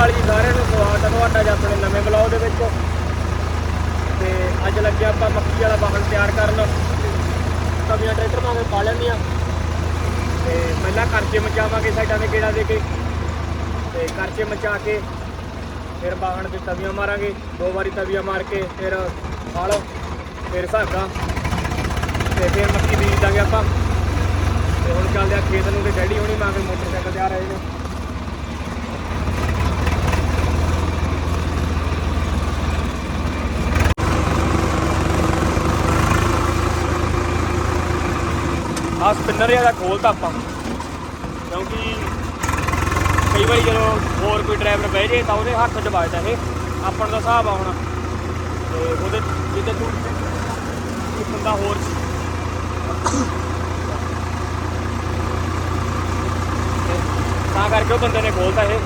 ਅਕਾਲ ਜੀ ਸਾਰਿਆਂ ਨੂੰ ਸਵਾਗਤ ਹੈ ਤੁਹਾਡਾ ਜੀ ਆਪਣੇ ਨਵੇਂ ਬਲੌਗ ਦੇ ਵਿੱਚ। ਤੇ ਅੱਜ ਲੱਗਿਆ ਆਪਾਂ ਮੱਕੀ ਵਾਲਾ ਵਾਹਨ ਤਿਆਰ ਕਰਨ। ਤਵੀਆਂ ਟਰੈਕਟਰ ਭਾਵੇਂ ਪਾ ਲੈਂਦੀਆਂ। ਤੇ ਪਹਿਲਾਂ ਕਰਚੇ ਮਚਾਵਾਂਗੇ ਸਾਈਡਾਂ ਦੇ ਗੇੜਾ ਦੇ ਕੇ। ਤੇ ਕਰਚੇ ਮਚਾ ਕੇ ਫਿਰ ਵਾਹਣ ਤੇ ਤਵੀਆਂ ਮਾਰਾਂਗੇ। ਦੋ ਵਾਰੀ ਤਵੀਆਂ ਮਾਰ ਕੇ ਫਿਰ ਹਲ ਫਿਰ ਸਾਗਾ ਤੇ ਫਿਰ ਮੱਕੀ ਬੀਜ ਦਾਂਗੇ ਆਪਾਂ। ਤੇ ਹੁਣ ਚੱਲਦੇ ਆ ਖੇਤ ਨੂੰ ਤੇ ਡੈਡੀ ਹੋਣੀ ਮਾਂ ਕੇ ਮੋਟਰਸਾਈਕਲ ਤੇ ਆ ਰਹੇ ਨੇ। ਆ ਸਪਿਨਰ ਇਹਦਾ ਖੋਲਤਾ ਆਪਾਂ। ਕਿਉਂਕਿ ਕਈ ਵਾਰੀ ਜਦੋਂ ਹੋਰ ਕੋਈ ਡਰਾਈਵਰ ਬਹਿ ਜੇ ਤਾਂ ਉਹਦੇ ਹੱਥ 'ਚ ਵੱਜਦਾ ਇਹ। ਆਪਾਂ ਦਾ ਹਿਸਾਬ ਆ ਹੁਣ। ਤੇ ਉਹਦੇ ਜਿੱਤੇ ਤੂੰ ਇੱਕ ਬੰਦਾ ਹੋਰ ਤਾਂ ਕਰਕੇ ਉਹ ਬੰਦੇ ਨੇ ਖੋਲਤਾ ਇਹ।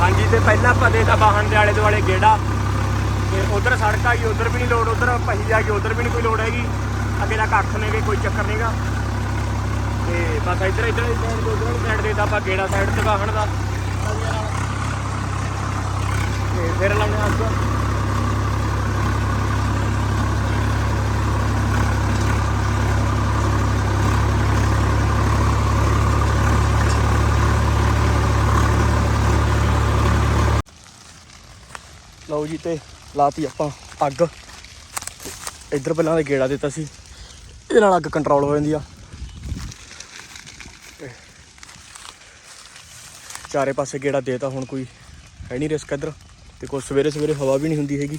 ਹਾਂਜੀ, ਤੇ ਪਹਿਲਾਂ ਆਪਾਂ ਦੇਤਾ ਵਾਹਨ ਦੇ ਆਲੇ ਦੁਆਲੇ ਗੇੜਾ। ਤੇ ਉਧਰ ਸੜਕ ਆਈ ਗਈ ਉਧਰ ਵੀ ਨਹੀਂ ਲੋੜ, ਉਧਰ ਪਹੀ ਆ ਕੇ ਉਧਰ ਵੀ ਨਹੀਂ ਕੋਈ ਲੋੜ ਹੈਗੀ। ਅੱਗੇ ਦਾ ਨੇ ਵੀ ਕੋਈ ਚੱਕਰ ਨਹੀਂਗਾ ਤੇ ਬਸ ਇੱਧਰ ਇੱਧਰ ਸਾਈਡ ਉਧਰ ਸਾਈਡ ਦੇ ਤਾਂ ਆਪਾਂ ਗੇੜਾ ਸਾਈਡ ਤੇ ਵਾਹਣ ਦਾ। ਤੇ ਫਿਰ ਲਾਉਣੇ ਅੱਗ। ਲਓ ਜੀ ਤੇ ਲਾਤੀ ਆਪਾਂ ਅੱਗ। ਇੱਧਰ ਪਹਿਲਾਂ ਦੇ ਗੇੜਾ ਦਿੱਤਾ ਸੀ। ਇਹਦੇ ਨਾਲ ਅੱਗ ਕੰਟਰੋਲ ਹੋ ਜਾਂਦੀ ਆ। ਤੇ ਚਾਰੇ ਪਾਸੇ ਗੇੜਾ ਦੇਤਾ, ਹੁਣ ਕੋਈ ਹੈ ਨਹੀਂ ਰਿਸਕ ਇੱਧਰ। ਤੇ ਕੋਈ ਸਵੇਰੇ ਸਵੇਰੇ ਹਵਾ ਵੀ ਨਹੀਂ ਹੁੰਦੀ ਹੈਗੀ।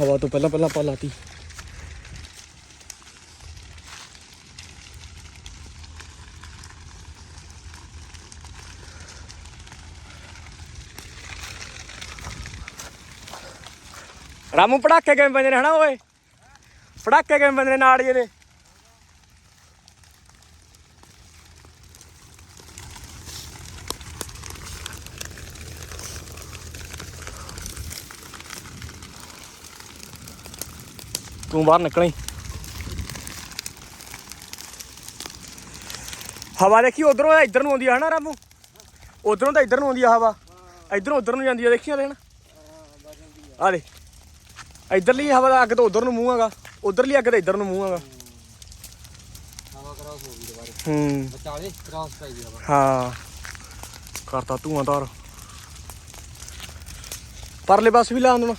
ਹਵਾ ਤੋਂ ਪਹਿਲਾਂ ਪਹਿਲਾਂ ਆਪਾਂ ਲਾਤੀ। ਰਾਮੂ, ਪੜਾਕੇ ਕਿਵੇਂ ਬੰਦੇ ਨੇ ਹਨਾ ਓਏ? ਪੜਾਕੇ ਕਿਵੇਂ ਬੰਦੇ ਨੇ ਨਾੜ ਜਿਹੇ ਦੇ? ਤੂੰ ਬਾਹਰ ਨਿਕਲੀ ਹਵਾ ਦੇਖੀ, ਉਧਰੋਂ ਇੱਧਰ ਨੂੰ ਆਉਂਦੀ ਆ ਹਨਾ ਰਾਮੂ? ਉਧਰੋਂ ਤਾਂ ਇੱਧਰ ਨੂੰ ਆਉਂਦੀ ਆ ਹਵਾ। ਇੱਧਰੋਂ ਉਧਰ ਨੂੰ ਜਾਂਦੀ ਆ ਦੇਖੀਆਂ ਦੇਣ ਆ ਦੇ ਇਧਰਲੀ ਹਵਾ ਦਾ ਅੱਗ ਤਾਂ ਉਧਰ ਨੂੰ ਮੂੰਹ ਹੈਗਾ। ਉਧਰਲੀ ਅੱਗ ਤਾਂ ਇੱਧਰ ਨੂੰ ਮੂੰਹ ਹੈਗਾ। ਹਵਾ ਕਰਾਸ ਹੋ ਗਈ ਦੁਬਾਰੇ। ਹੂੰ। ਬਚਾਵੇ ਕਰਾਸ ਪੈ ਗਈ ਹਵਾ। ਹਾਂ। ਕਰਤਾ ਧੂਆਂ ਧਾਰ। ਪਰਲੇ ਪਾਸੇ ਵੀ ਲਾ ਦੇਣਾ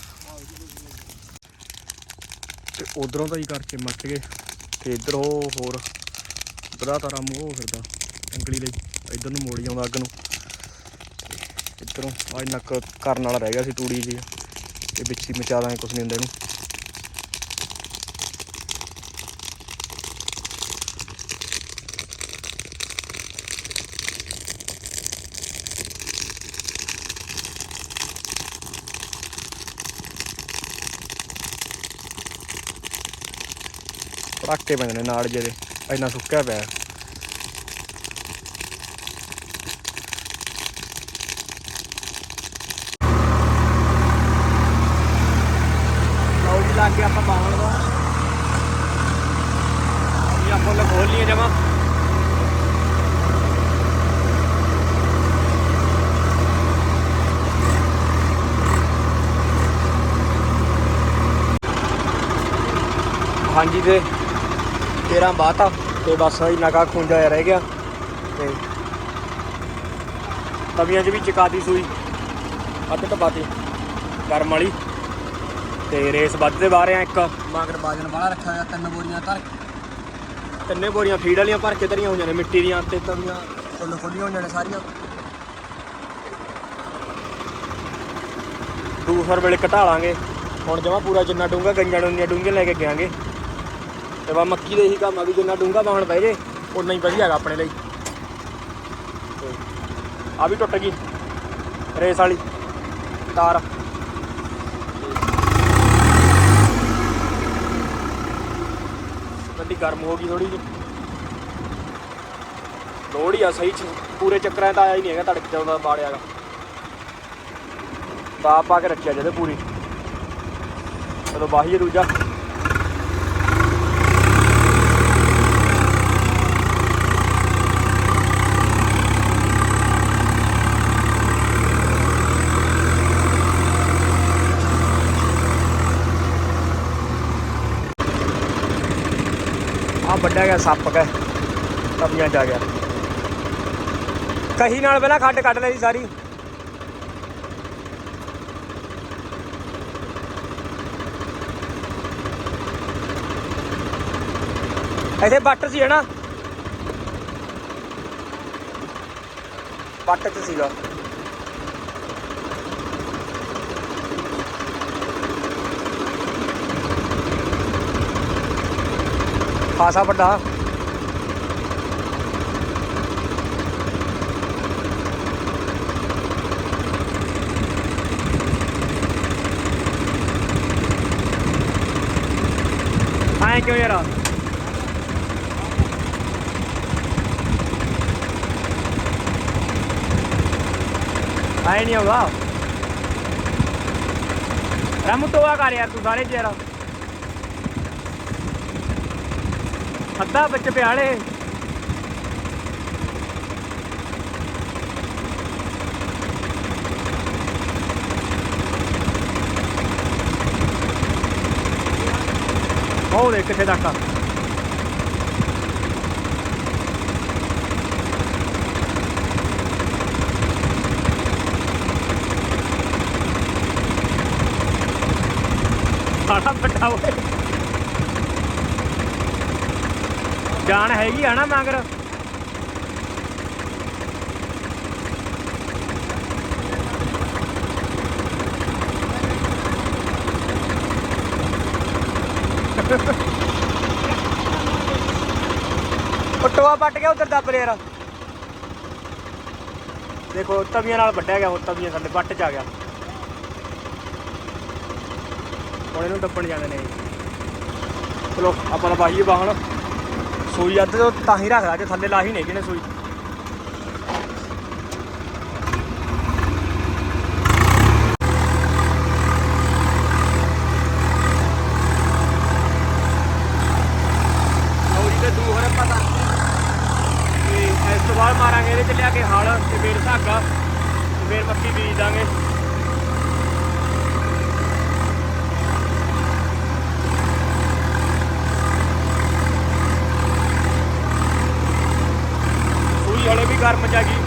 ਤੇ ਉਧਰੋਂ ਤਾਂ ਹੀ ਕਰਕੇ ਮੱਚ ਗਏ। ਤੇ ਇੱਧਰ ਉਹ ਹੋਰ ਬੜਾ ਤਾਰਾ ਮੂੰਹ ਫਿਰਦਾ ਅੰਗਲੀ ਲਈ। ਇੱਧਰ ਨੂੰ ਮੋੜੀ ਆਉਂਦਾ ਅੱਗ ਨੂੰ। ਇੱਧਰੋਂ ਅੱਜ ਨੱਕ ਕਰਨ ਵਾਲਾ ਰਹਿ ਗਿਆ ਸੀ ਤੂੜੀ ਜੀ। ਤੇ ਵਿੱਚ ਹੀ ਮਚਾ ਦਾਂਗੇ, ਕੁਛ ਨਹੀਂ ਹੁੰਦਾ ਇਹਨੂੰ। ਪੜਾਕੇ ਪੈਂਦੇ ਨੇ ਨਾਲ ਜਿਹਦੇ, ਇੰਨਾ ਸੁੱਕਿਆ ਪਿਆ ਲਓ ਜੀ ਲੱਗ ਗਿਆ ਆਪਾਂ ਬਾਹਣ ਦਾ। ਇਹ ਆਪਾਂ ਲੈ ਖੋਲ ਲਈਏ ਜਮਾ। ਹਾਂਜੀ ਤੇ 13 ਬਾਤਾ ਤੇ ਬਸ ਹੀ ਨਗਾ ਖੁੰਝਾ ਜਿਹਾ ਰਹਿ ਗਿਆ ਤੇ ਤਵੀਆਂ 'ਚ ਵੀ ਚਕਾਤੀ ਸੂਈ। ਅੱਧ ਟਪਾਤੀ ਗਰਮ ਵਾਲੀ। ਤੇ ਰੇਸ ਵੱਧਦੇ ਬਾਹਰ ਆ ਇੱਕ। ਮਗਰ ਬਾਜਨ ਵਾਲਾ ਰੱਖਿਆ ਹੋਇਆ ਤਿੰਨ ਬੋਰੀਆਂ ਧਰ ਤਿੰਨੇ ਬੋਰੀਆਂ ਫੀਡ ਵਾਲੀਆਂ ਭਰ ਕੇ ਧਰੀਆਂ ਹੋਈਆਂ ਨੇ ਮਿੱਟੀ ਦੀਆਂ ਤੇ ਤਵੀਆਂ। ਫੁੱਲ ਖੋਲੀਆਂ ਹੋਈਆਂ ਨੇ ਸਾਰੀਆਂ। ਦੂਸਰ ਵੇਲੇ ਘਟਾ ਲਾਂਗੇ। ਹੁਣ ਜਮਾ ਪੂਰਾ ਜਿੰਨਾ ਡੂੰਗਾ ਗੰਜਾਂ ਨੂੰ ਡੂੰਘੀਆਂ ਲੈ ਕੇ ਗਿਆਂਗੇ। ਤੇ ਵਾ ਮੱਕੀ ਦੇ ਇਹੀ ਕੰਮ ਆ ਵੀ ਜਿੰਨਾ ਡੂੰਗਾ ਬਾਹਣ ਪੈ ਜੇ ਉਨਾ ਹੀ ਵਧੀਆ ਹੈਗਾ ਆਪਣੇ ਲਈ। ਆ ਵੀ ਟੁੱਟ ਗਈ ਰੇਸ ਵਾਲੀ। ਤਾਰ। ਗੱਡੀ ਗਰਮ ਹੋ ਗਈ ਥੋੜੀ ਜਿਹੀ। ਲੋੜ ਹੀ ਆ ਸਹੀ ਪੂਰੇ ਚੱਕਰਾਂ 'ਚ ਤਾਂ ਆਇਆ ਹੀ ਨਹੀਂ ਹੈਗਾ ਤੜਕ ਜਾਂਦਾ ਬਾੜਿਆਗਾ ਤਾਂ ਪਾ ਕੇ ਰੱਖਿਆ ਜਦੇ ਪੂਰੀ। ਚਲੋ, ਬਾਹੀ ਦੂਜਾ। ਆ ਵੱਡਾ ਗਿਆ, ਸੱਪ ਕਾ ਤਵੀਆਂ ਚ ਆ ਗਿਆ। ਕਹੀ ਨਾਲ ਪਹਿਲਾਂ ਖੱਡ ਕੱਢ ਲਈ ਸਾਰੀ। ਇੱਥੇ ਬੱਟ ਸੀ ਹਨਾ। ਬੱਟ ਚ ਸੀਗਾ। ਖਾਸਾ ਵੱਡਾ। ਐਂ ਕਿਉਂ ਯਾਰ? ਆਏ ਨਹੀਂ ਆਉਂਦਾ। ਰਾਮੂ ਟੋਆ ਕਰ ਯਾਰ ਤੂੰ ਸਾਰੇ ਜਰਾ। ਅੱਧਾ ਵਿੱਚ ਪਿਆਲੇ। ਉਹ ਦੇਖ ਕਿੱਥੇ ਤੱਕ ਆ ਸਾਡਾ ਵੱਡਾ ਓਏ। ਜਾਨ ਹੈਗੀ ਆ ਨਾ ਮਗਰ। ਉਹ ਟੋਆ ਪੱਟ ਗਿਆ ਉਧਰ ਦੱਬ ਲਿਆ ਦੇਖੋ, ਤਵੀਆਂ ਨਾਲ ਵੱਢਿਆ ਗਿਆ, ਹੁਣ ਤਵੀਆਂ ਸਾਡੇ ਵੱਟ ਚ ਆ ਗਿਆ। ਹੁਣ ਇਹਨੂੰ ਦੱਬਣ ਜਾਂਦੇ ਨੇ। ਚਲੋ, ਆਪਾਂ ਲਵਾਈਏ ਬਾਹੀਏ ਬਾਹਣ ਸੂਈ ਅੱਧ ਤੋਂ ਤਾਂ ਹੀ ਰੱਖਦਾ ਜੇ ਥੱਲੇ ਲਾਹੀ ਨਹੀਂ ਕਿਨੇ ਸੂਈ। ਲਓ ਜੀ, ਤੇ ਦੂਹਰੇ ਪਤਾ ਬਾਅਦ ਮਾਰਾਂਗੇ ਇਹਦੇ ਚ ਲਿਆ ਕੇ ਹਲ, ਤੇ ਫੇਰ ਧਾਗਾ, ਤੇ ਫੇਰ ਮੱਕੀ ਬੀਜ ਦਾਂਗੇ ਸੂਈ ਹਲੇ ਵੀ ਗਰਮ ਚ ਆ ਗਈ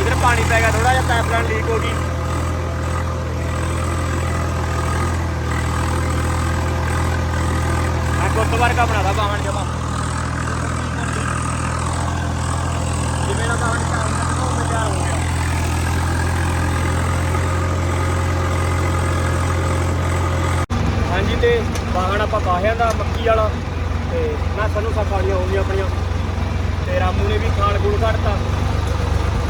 ਇਧਰ ਪਾਣੀ ਪੈ ਗਿਆ ਥੋੜਾ ਜਿਹਾ ਪਾਈਪਲਾਈਨ ਲੀਕ ਹੋ ਗਈ। ਆ ਗੁੱਤਵਾਰ ਵਰਗਾ ਬਣਾਦਾ ਬਾਹਣ ਜਮਾ। ਜਿਵੇਂ ਨਾ ਬਾਹਣ ਚਾਹ ਉਹ ਤਿਆਰ ਹੋ ਗਿਆ। ਹਾਂਜੀ, ਤੇ ਬਾਹਣ ਆਪਾਂ ਬਾਹਿਆਂ ਦਾ, ਮੱਕੀ ਵਾਲਾ ਤੇ ਮੈਂ ਸਾਨੂੰ ਸਭ ਵਾਲੀਆਂ ਹੋ ਗਈਆਂ ਆਪਣੀਆਂ। ਤੇ ਰਾਮੂ ਨੇ ਵੀ ਖਾਣ ਗੂੜ ਕੱਢਤਾ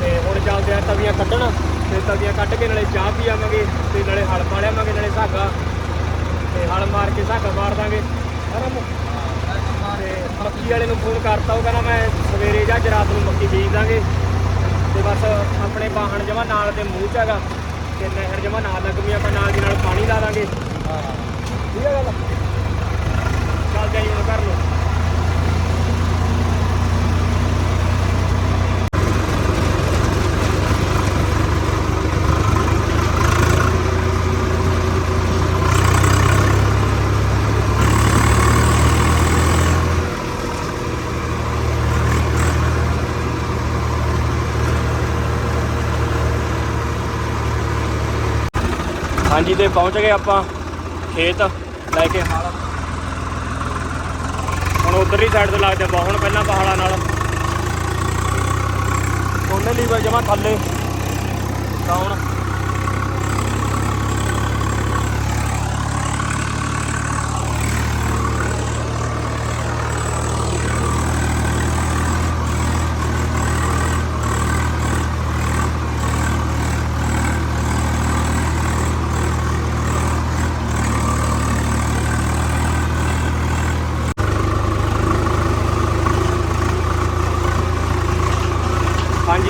ਤੇ ਹੁਣ ਚੱਲਦੇ ਆ ਤਵੀਆਂ ਕੱਢਣ ਤੇ ਤਵੀਆਂ ਕੱਢ ਕੇ ਨਾਲੇ ਚਾਹ ਪੀ ਆਵਾਂਗੇ ਤੇ ਨਾਲੇ ਹਲ ਪਾ ਲਿਆਵਾਂਗੇ ਨਾਲੇ ਧਾਗਾ ਤੇ ਹਲ ਮਾਰ ਕੇ ਧਾਗਾ ਮਾਰ ਦਾਂਗੇ। ਹੈ ਰਾਮੂ ਤੇ ਮੱਕੀ ਵਾਲੇ ਨੂੰ ਫੋਨ ਕਰਤਾ ਉਹ ਕਹਿੰਦਾ ਮੈਂ ਸਵੇਰੇ ਜਾਂ ਰਾਤ ਨੂੰ ਮੱਕੀ ਬੀਜ ਦਾਂਗੇ। ਤੇ ਬਸ ਆਪਣੇ ਬਾਹਣ ਜਮਾ ਨਾਲ ਦੇ ਮੂੰਹ ਚ ਹੈਗਾ। ਤੇ ਨਹਿਰ ਜਮਾ ਨਾਲ ਲੱਗਮੀ ਆਪਾਂ ਨਾਲ ਦੀ ਨਾਲ ਪਾਣੀ ਲਾ ਦਾਂਗੇ। ਠੀਕ ਹੈ ਗੱਲ। ਚੱਲ ਜਾਈ ਹੁਣ ਕਰ ਲਓ ਹਾਂਜੀ ਤੇ ਪਹੁੰਚ ਗਏ ਆਪਾਂ ਖੇਤ, ਲੈ ਕੇ ਹਾਲ। ਹੁਣ ਉਧਰਲੀ ਸਾਈਡ ਤੇ ਲੱਗ ਜਾ ਬਾਹਣ ਪਹਿਲਾਂ ਪਹਾੜਾਂ ਨਾਲ। ਉਹਨੇ ਲੀਵਰ ਜਮਾ ਥੱਲੇ। ਤਾਂ ਹੁਣ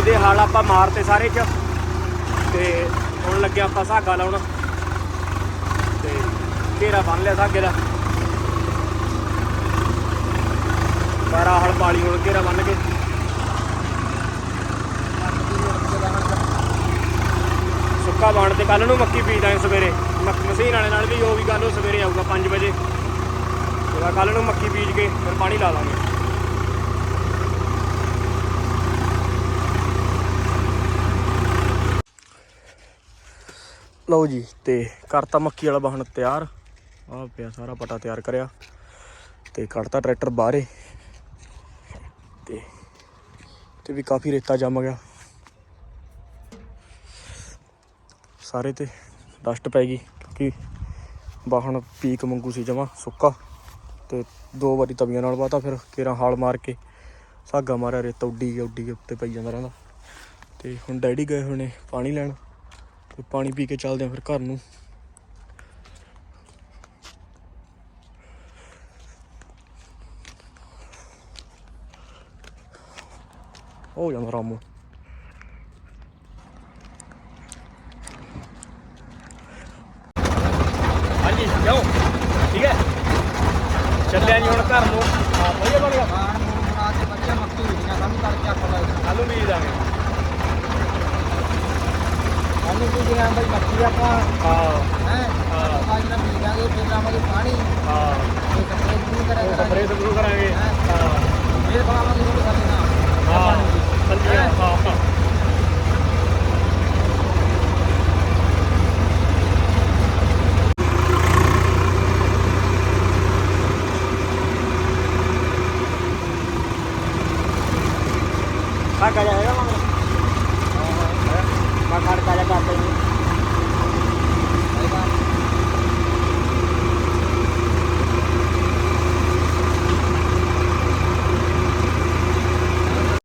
ਦੇ ਹਾਲ ਆਪਾਂ ਮਾਰਤੇ ਸਾਰੇ ਚ। ਤੇ ਹੁਣ ਲੱਗਿਆ ਆਪਾਂ ਧਾਗਾ ਲਾਉਣ। ਤੇ ਘੇਰਾ ਬੰਨ ਲਿਆ ਧਾਗੇ ਦਾ। ਸਾਰਾ ਹਲ ਪਾਲੀ ਹੁਣ ਘੇਰਾ ਬੰਨ ਕੇ। ਸੁੱਕਾ ਬਾਣ ਤੇ ਕੱਲ ਨੂੰ ਮੱਕੀ ਬੀਜ ਦਾਂਗੇ ਸਵੇਰੇ। ਮੱਕ- ਮਸ਼ੀਨ ਵਾਲੇ ਨਾਲ ਵੀ ਉਹ ਵੀ ਗੱਲ, ਉਹ ਸਵੇਰੇ ਆਊਗਾ 5 ਵਜੇ। ਉਹਦਾ ਕੱਲ ਨੂੰ ਮੱਕੀ ਬੀਜ ਕੇ ਫਿਰ ਪਾਣੀ ਲਾ ਦਾਂਗੇ ਲਓ ਜੀ, ਤੇ ਕਰਤਾ ਮੱਕੀ ਵਾਲਾ ਵਾਹਣ ਤਿਆਰ। ਆਹ ਪਿਆ ਸਾਰਾ ਪਟਾ ਤਿਆਰ ਕਰਿਆ। ਤੇ ਕੱਢਤਾ ਟਰੈਕਟਰ ਬਾਹਰੇ। ਤੇ ਤੇ ਵੀ ਕਾਫੀ ਰੇਤਾ ਜੰਮ ਗਿਆ। ਸਾਰੇ ਤੇ ਡਸਟ ਪੈ ਗਈ, ਕਿਉਂਕਿ ਵਾਹਣ ਪੀਕ ਮੰਗੂ ਸੀ ਜਮਾ, ਸੁੱਕਾ। ਤੇ ਦੋ ਵਾਰੀ ਤਵੀਆਂ ਨਾਲ ਵਾਤਾ, ਫਿਰ ਕੇਰਾ ਹਾਲ ਮਾਰ ਕੇ ਸਾਗਾ ਮਾਰਿਆ, ਰੇਤਾ ਉੱਡੀ ਗਿਆ ਉੱਡੀ ਗਿਆ, ਉੱਤੇ ਪਈ ਜਾਂਦਾ ਰਹਿੰਦਾ। ਤੇ ਹੁਣ ਡੈਡੀ ਗਏ ਹੋਏ ਨੇ ਪਾਣੀ ਲੈਣ। ਤੇ ਪਾਣੀ ਪੀ ਕੇ ਚੱਲਦੇ ਆ ਫਿਰ ਘਰ ਨੂੰ। ਹੋ ਜਾਂਦਾ ਰਾਮੂ ਹਾਂਜੀ ਕਿਉਂ ਠੀਕ ਹੈ ਚੱਲਿਆ ਜੀ ਹੁਣ ਘਰ ਨੂੰ ਹਾਂ ਵਧੀਆ ਬਣ ਗਿਆ ਬਾਣ ਮੂੰਹ ਬਣਾ ਕੇ ਬੱਚਾ ਮੱਕੀ ਹੋਈਆਂ ਕੰਮ ਕਰਕੇ ਆਪਾਂ ਲਾਇਆ ਆਲੂ ਬੀਜ ਦਾਂਗੇ ਸਾਨੂੰ ਕੀ ਜਿਹੜਾ ਬਈ ਮੱਕੀ ਆਪਾਂ ਹਾਂ। ਹੈ? ਹਾਂ। ਅੱਜ ਨਾ ਬੀਜਾਂਗੇ ਫਿਰ ਲਾਵਾਂਗੇ ਪਾਣੀ। ਹਾਂ। ਇਹ ਕੱਪੜੇ ਉਹ ਕਰਾਂਗੇ। ਕੱਪੜੇ ਸ਼ੁਰੂ ਕਰਾਂਗੇ। ਹਾਂ? ਫਿਰ ਪਾਵਾਂਗੇ ਉਹ ਕਰਦੇ ਨਾ ਹਾਂ। ਸੰਦੀਆ ਹਾਂ? ਹਾਂ ਆ ਕਾ ਖੜ